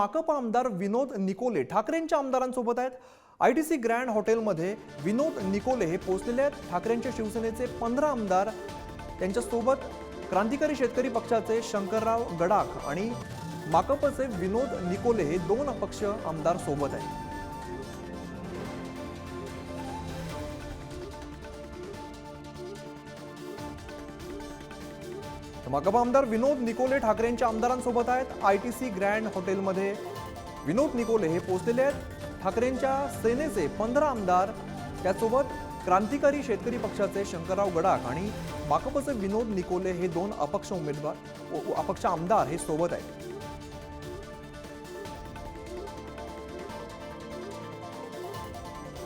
माकप आमदार विनोद निकोले ठाकरेंच्या आमदारांसोबत आहेत. आय टी सी ग्रँड हॉटेलमध्ये विनोद निकोले हे पोहोचलेले आहेत. ठाकरेंच्या शिवसेनेचे पंधरा आमदार त्यांच्यासोबत क्रांतिकारी शेतकरी पक्षाचे शंकरराव गडाख आणि माकपचे विनोद निकोले हे दोन अपक्ष आमदार सोबत आहेत. माकपा आमदार विनोद निकोले ठाकरेंच्या आमदारांसोबत आहेत. आय टी सी ग्रँड हॉटेलमध्ये विनोद निकोले हे पोहोचलेले आहेत. ठाकरेंच्या सेनेचे पंधरा आमदार त्यासोबत क्रांतिकारी शेतकरी पक्षाचे शंकरराव गडाख आणि माकपचे विनोद निकोले हे दोन अपक्ष उमेदवार अपक्ष आमदार हे सोबत आहेत.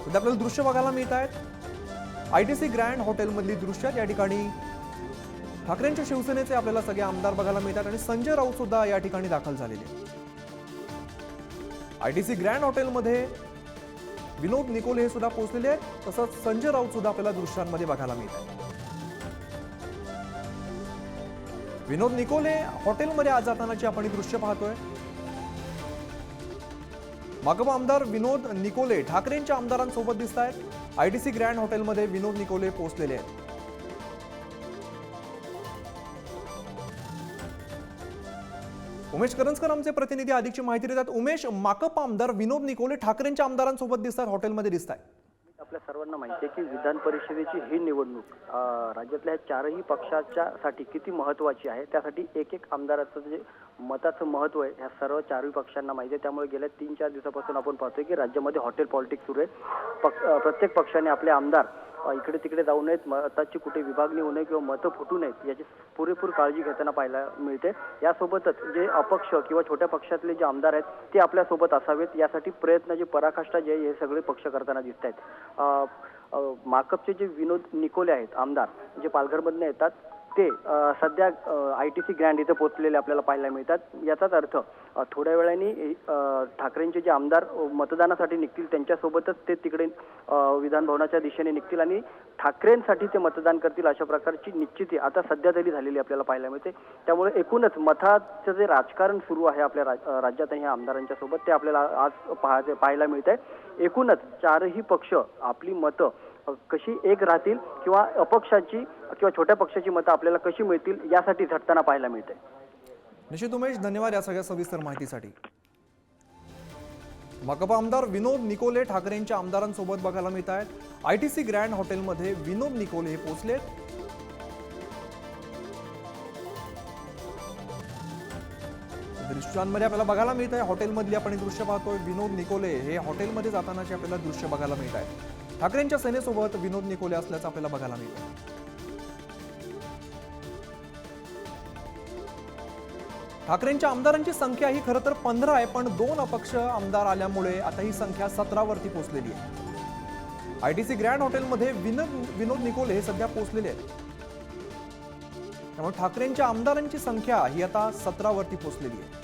आपल्याला दृश्य बघायला मिळत आहेत. आय टी सी ग्रँड हॉटेलमधली दृश्य या ठिकाणी ठाकरेंच्या शिवसेनेचे आपल्याला सगळे आमदार बघायला मिळतात आणि संजय राऊत सुद्धा या ठिकाणी दाखल झालेले आय टी सी ग्रँड हॉटेलमध्ये विनोद निकोले हे सुद्धा पोहोचलेले आहेत तसंच संजय राऊत सुद्धा आपल्याला दृश्यांमध्ये बघायला मिळत विनोद निकोले हॉटेलमध्ये आज जातानाची आपण दृश्य पाहतोय. मागब आमदार विनोद निकोले ठाकरेंच्या आमदारांसोबत दिसत आहेत आयटीसी ग्रँड हॉटेलमध्ये विनोद निकोले पोहोचलेले आहेत. उमेश करंजकर आमचे प्रतिनिधी अधिकची माहिती देतात. उमेश माकप आमदार विनोद निकोले ठाकरेंच्या आमदारांसोबत दिसतात हॉटेलमध्ये दिसत आहेत आपल्या सर्वांना माहिती आहे की विधान परिषदेची ही निवडणूक राज्यातल्या चारही पक्षाच्या साठी किती महत्वाची आहे त्यासाठी एक एक आमदाराचं जे मताचं महत्त्व आहे ह्या सर्व चारही पक्षांना माहिती आहे. त्यामुळे गेल्या तीन चार दिवसापासून आपण पाहतोय की राज्यामध्ये हॉटेल पॉलिटिक्स सुरू आहे. पक्ष प्रत्येक पक्षाने आपले आमदार इकडे तिकडे जाऊ नयेत मताची कुठे विभागणी होऊ नये किंवा मतं फुटू नयेत याची पुरेपूर काळजी घेताना पाहायला मिळते. यासोबतच जे अपक्ष किंवा छोट्या पक्षातले जे आमदार आहेत ते आपल्यासोबत असावेत. यासाठी प्रयत्न जे पराकाष्ठा जे आहे, हे सगळे पक्ष करताना दिसत आहेत माकपचे जे विनोद निकोले आहेत आमदार जे पालघरमधनं येतात ते सध्या आय टी सी ग्रँड इथे पोहोचलेले आपल्याला पाहायला मिळतात. याचाच अर्थ थोड्या वेळाने ठाकरेंचे जे आमदार मतदानासाठी निघतील त्यांच्यासोबतच ते तिकडे विधानभवनाच्या विधान भवनाच्या दिशेने निघतील आणि ठाकरेंसाठी ते मतदान करतील अशा प्रकारची निश्चिती आता सध्या तरी झालेली आपल्याला पाहायला मिळते. त्यामुळे एकूणच मताचं जे राजकारण सुरू आहे आपल्या राज- राज्यात आणि ह्या आमदारांच्या सोबत ते आपल्याला आज पाहायचे पाहायला मिळत आहे एकूणच चारही पक्ष आपली मतं कशी एक राहतील किंवा अपक्षाची किंवा छोट्या पक्षाची मतं आपल्याला कशी मिळतील यासाठी झटताना पाहायला मिळते निश्चित उमेश धन्यवाद या सगळ्या सविस्तर माहितीसाठी. माकपा आमदार विनोद निकोले ठाकरेंच्या आमदारांसोबत बघायला मिळत आहेत आय टी सी ग्रँड हॉटेलमध्ये विनोद निकोले हे पोहोचलेत. दृश्यांमध्ये आपल्याला बघायला मिळत आहे हॉटेलमधली आपण दृश्य पाहतोय. विनोद निकोले हे हॉटेलमध्ये जातानाचे आपल्याला दृश्य बघायला मिळत आहे ठाकरेंच्या सेनेसोबत विनोद निकोले असल्याचं आपल्याला बघायला मिळतं ठाकरेंच्या आमदारांची संख्या ही खरं तर पंधरा आहे पण दोन अपक्ष आमदार आल्यामुळे आता ही संख्या सतरावरती पोहोचलेली आहे. आय टी सी ग्रँड हॉटेलमध्ये विनोद विनोद निकोले हे सध्या पोहोचलेले आहेत. त्यामुळे ठाकरेंच्या आमदारांची संख्या ही आता सतरावरती पोहोचलेली आहे.